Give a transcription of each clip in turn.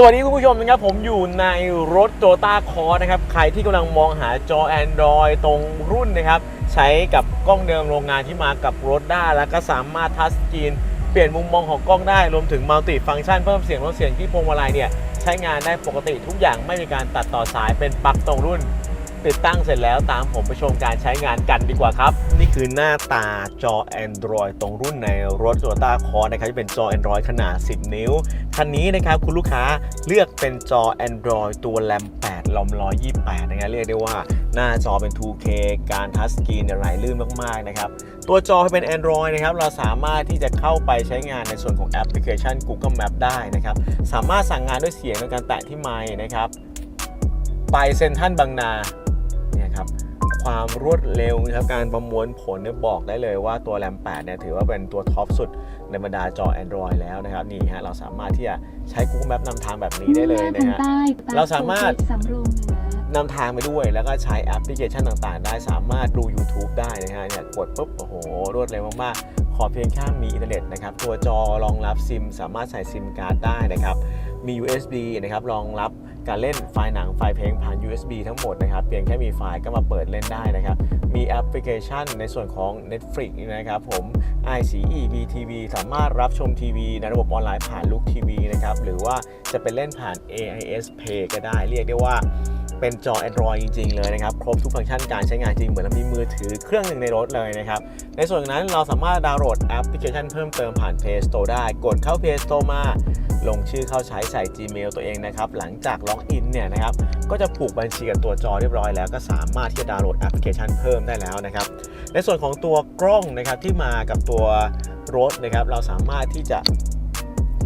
สวัสดีคุณผู้ชมนะครับผมอยู่ในรถ Toyota c o r นะครับ ใครที่กำลังมองหาจอ Android ตรงรุ่นนะครับ ใช้กับกล้องเดิมโรงงานที่มากับรถได้แล้วก็สามารถทัชสกรีนเปลี่ยนมุมมองของกล้องได้รวมถึงมัลติฟังก์ชันเพิ่มเสียงลดเสียงที่พวงมาลัยเนี่ย ใช้งานได้ปกติทุกอย่างไม่มีการตัดต่อสายเป็นปลั๊กตรงรุ่น ติดตั้งเสร็จแล้วตามผมไปชมการใช้งานกันดีกว่าครับ นี่คือหน้าตาจอ Android ตรงรุ่นในรถ Toyota c o r นะครับที่เป็นจอ Android ขนาด 10 นิ้ว คันนี้นะครับคุณลูกค้าเลือกเป็นจอ Android ตัวแรม8ลอม128นะครับเรียกได้ว่าหน้าจอเป็น 2K การทัชสกรีนไหลลื่นมากๆนะครับตัวจอให้เป็น Android นะครับเราสามารถที่จะเข้าไปใช้งานในส่วนของแอปพลิเคชัน Google Map ได้นะครับสามารถสั่งงานด้วยเสียงในการแตะที่ไมค์นะครับไปเซ็นทรัลบางนา ความรวดเร็วนะครับการประมวลผลเนี่ยบอกได้เลยว่าตัวแรม8เนี่ยถือว่าเป็นตัวท็อปสุดในบรรดาจอ Android แล้วนะครับนี่ฮะเราสามารถที่จะใช้ Google Map นำทางแบบนี้ได้เลยนะฮะเราสามารถสำโรงเหนือนำทางไปด้วย แล้วก็ใช้แอปพลิเคชันต่างๆ ได้สามารถดู YouTube ได้นะฮะเนี่ยกดปุ๊บโอ้โห รวดเร็วมากๆ ขอเพียงแค่มีอินเทอร์เน็ตนะครับ ตัวจอรองรับซิม สามารถใส่ซิมการ์ดได้นะครับ มี USB นะครับรองรับ การเล่นไฟล์หนังไฟล์เพลงผ่าน USB ทั้งหมดนะครับ เพียงแค่มีไฟล์ก็มาเปิดเล่นได้นะครับ มีแอปพลิเคชันในส่วนของ Netflix นะครับผม iCE BTV สามารถรับชมทีวีในระบบออนไลน์ผ่านลูกทีวีนะครับ หรือว่าจะเป็นเล่นผ่าน AIS Pay ก็ได้เรียกได้ว่า เป็นจอ Android จริง ๆ เลยนะครับ ครบทุกฟังก์ชันการใช้งานจริง เหมือนเรามีมือถือเครื่องหนึ่งในรถเลยนะครับ ในส่วนนั้นเราสามารถดาวน์โหลดแอปพลิเคชันเพิ่มเติมผ่าน Play Store ได้ กดเข้า Play Store มา ลงชื่อเข้าใช้ใส่ Gmail ตัวเองนะครับ หลังจากล็อกอินเนี่ยนะครับ ก็จะผูกบัญชีกับตัวจอเรียบร้อยแล้ว ก็สามารถที่จะดาวน์โหลดแอปพลิเคชันเพิ่มได้แล้วนะครับ ในส่วนของตัวกล้องนะครับที่มากับตัวรถนะครับ เราสามารถที่จะ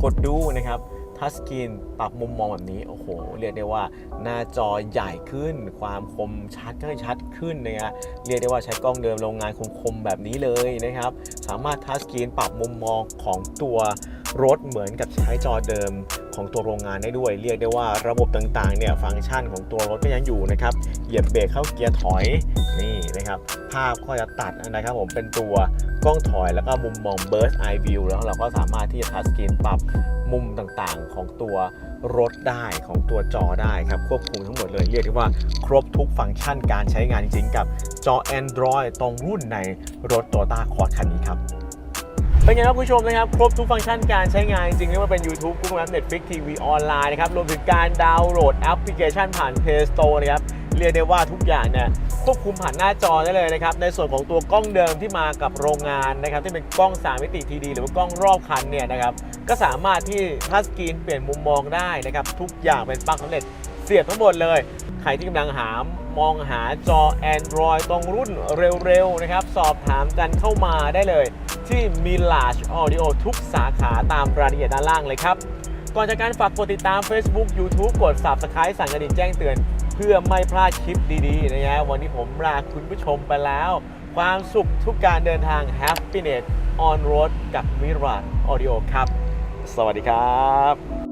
กดดูนะครับ ทัชสกรีนปรับมุมมองแบบนี้ โอ้โห เรียกได้ว่าหน้าจอใหญ่ขึ้น ความคมชัดก็ชัดขึ้นนะฮะเรียกได้ว่าใช้กล้องเดิมโรงงานคมๆแบบนี้เลยนะครับ สามารถทัชสกรีนปรับมุมมองของตัว รถเหมือนกับใช้จอเดิมของตัวโรงงานได้ด้วย เรียกได้ว่าระบบต่างๆเนี่ยฟังก์ชันของตัวรถก็ยังอยู่นะครับเหยียบเบรกเข้าเกียร์ถอยนี่นะครับภาพก็จะตัดนะครับผมเป็นตัวกล้องถอยแล้วก็มุมมอง Burst Eye View แล้วเราก็สามารถที่จะทัชสกรีนปรับมุมต่างๆ ของตัวรถได้ของตัวจอได้ครับ ควบคุมทั้งหมดเลยเรียกได้ว่าครบทุกฟังก์ชันการใช้งานจริงๆกับจอ Android ตรงรุ่นในรถ Toyota Corolla คันนี้ครับ เป็นไงครับคุณผู้ชมนะครับ ครบทุกฟังก์ชันการใช้งานจริงๆไม่ว่าเป็น YouTube Google Maps Netflix TV ออนไลน์นะครับ รวมถึงการดาวน์โหลดแอปพลิเคชันผ่าน Play Store นะครับ เรียกได้ว่าทุกอย่างเนี่ยควบคุมผ่านหน้าจอได้เลยนะครับ ในส่วนของตัวกล้องเดิมที่มากับโรงงานนะครับ ที่เป็นกล้อง 3 มิติทีดีหรือว่ากล้องรอบคันเนี่ยนะครับ ก็สามารถที่ทัชสกรีนเปลี่ยนมุมมองได้นะครับ ทุกอย่างเป็นปลั๊กสำเร็จเสียบทั้งหมดเลย ใครที่กำลังหามองหาจอ Android ตรงรุ่นเร็วๆนะครับ สอบถามกันเข้ามาได้เลย ที่ Mirage Audio ทุกสาขาตามรายละเอียดด้านล่างเลยครับ ก่อนจากการฝากกดติดตาม Facebook YouTube กด Subscribe สั่นกระดิ่งแจ้งเตือน เพื่อไม่พลาดคลิปดีๆนะฮะวันนี้ผมลาคุณผู้ชมไปแล้ว ความสุขทุกการเดินทาง Happiness on road กับ Mirage Audio ครับ สวัสดีครับ